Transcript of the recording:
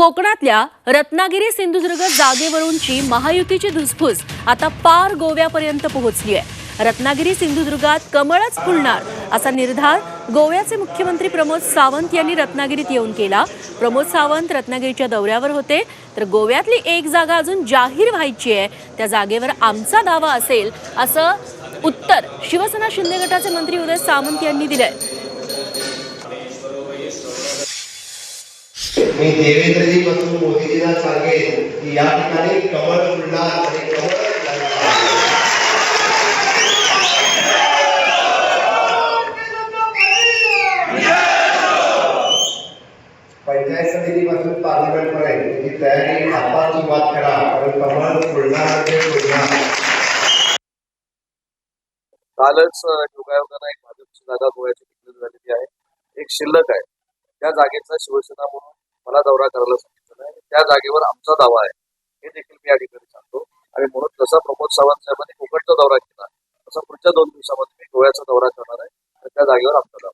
कोकणातल्या रत्नागिरी सिंधुदुर्ग जागेवरूनची महायुतीची धुसफूस आता पार गोव्यापर्यंत पोहोचली आहे. रत्नागिरी सिंधुदुर्गात कमळच फुलणार असा निर्धार गोव्याचे मुख्यमंत्री प्रमोद सावंत यांनी रत्नागिरीत येऊन केला. प्रमोद सावंत रत्नागिरीच्या दौऱ्यावर होते. तर गोव्यातली एक जागा अजून जाहीर व्हायची आहे. त्या जागेवर आमचा दावा असेल असं उत्तर शिवसेना शिंदे गटाचे मंत्री उदय सामंत यांनी दिलंय. मी देवेंद्रजी पासून मोदीजीला सांगेन की या ठिकाणी कमळ फुलणार आणि कमळ लागणार. पंचायत समितीपासून पार्लमेंट पर्यंत ही तयारी आपण सुरुवात करा कारण कमळ फुलणार म्हणजे फुलणार. कालच योगायोगाने एक भाजपची जागा गोव्याची डिक्लेअर झालेली आहे. एक शिल्लक आहे. त्या जागेचा शिवसेना म्हणून मला दौरा करायला सांगितलं आहे त्या जागेवर आमचा दावा आहे. हे देखील मी या ठिकाणी सांगतो. आणि म्हणून जसा प्रमोद सावंत साहेबांनी कोकणचा दौरा केला तसा पुढच्या दोन दिवसामध्ये मी गोव्याचा दौरा करणार आहे. आणि त्या जागेवर आमचा दावा